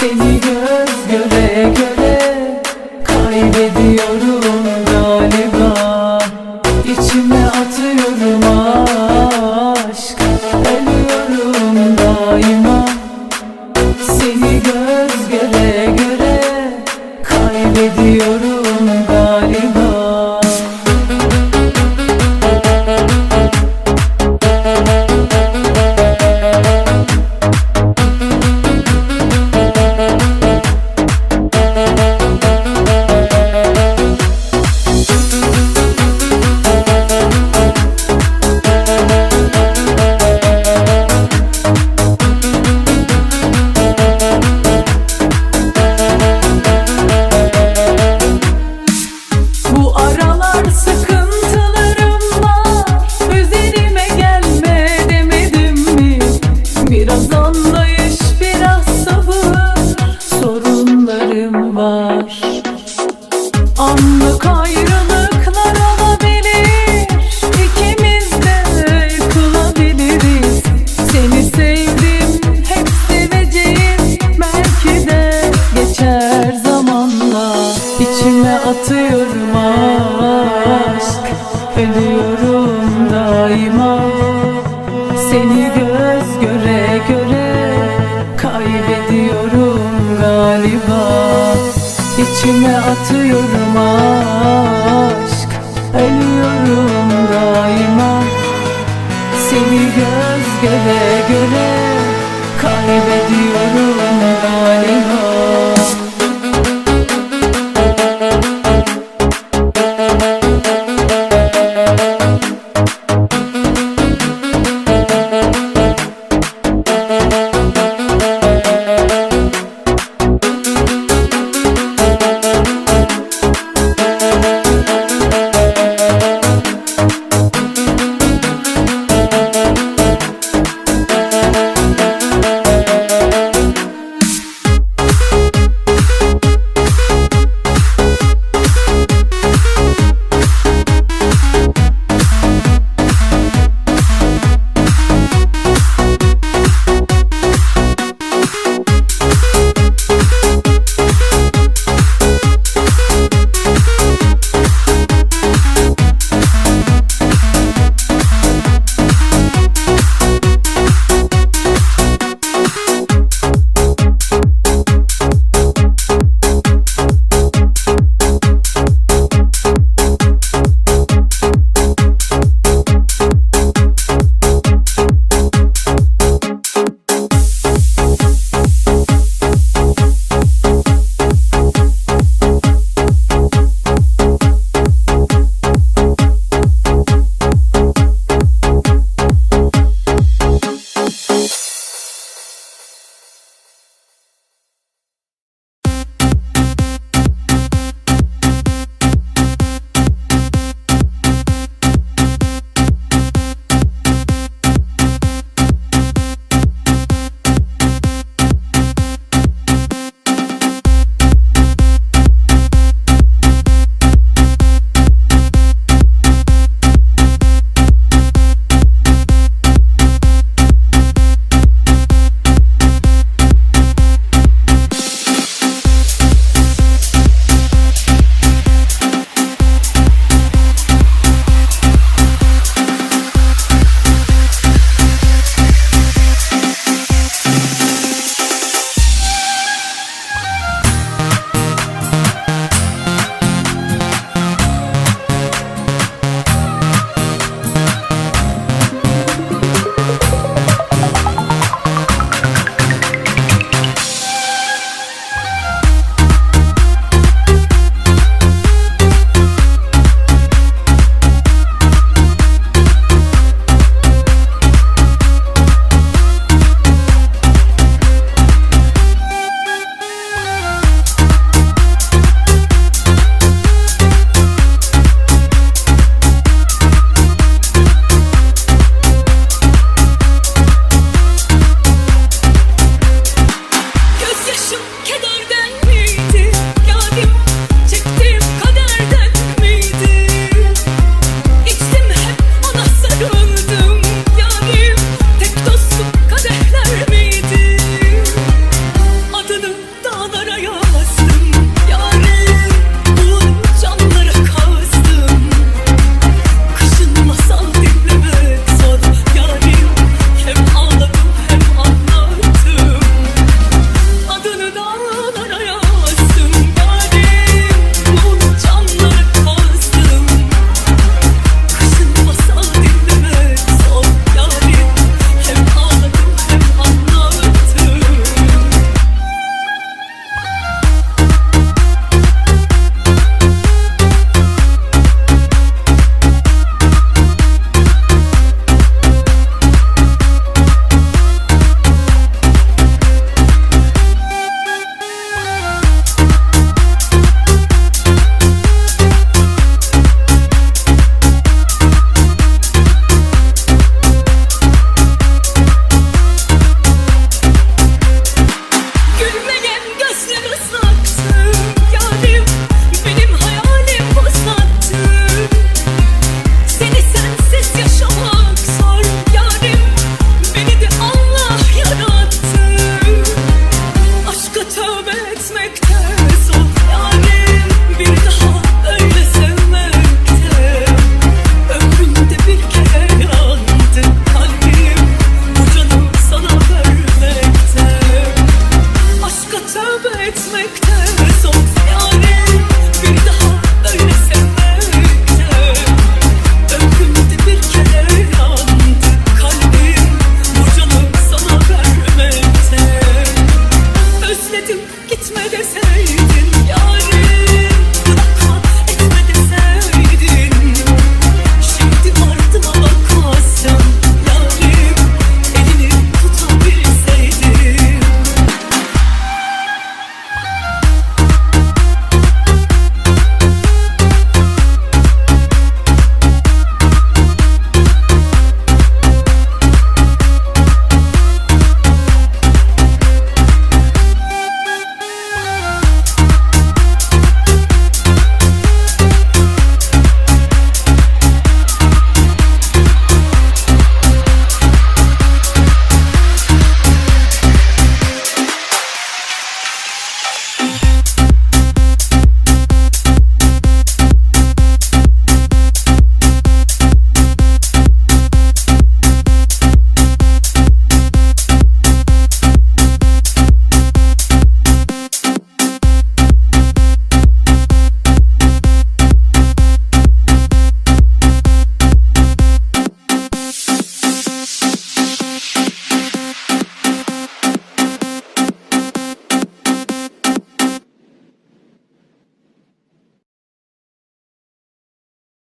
Seni göz göre göre kaybediyorum galiba. İçime atıyorum ağır daima. Seni göz göre göre Kaybediyorum galiba. İçime atıyorum aşk けど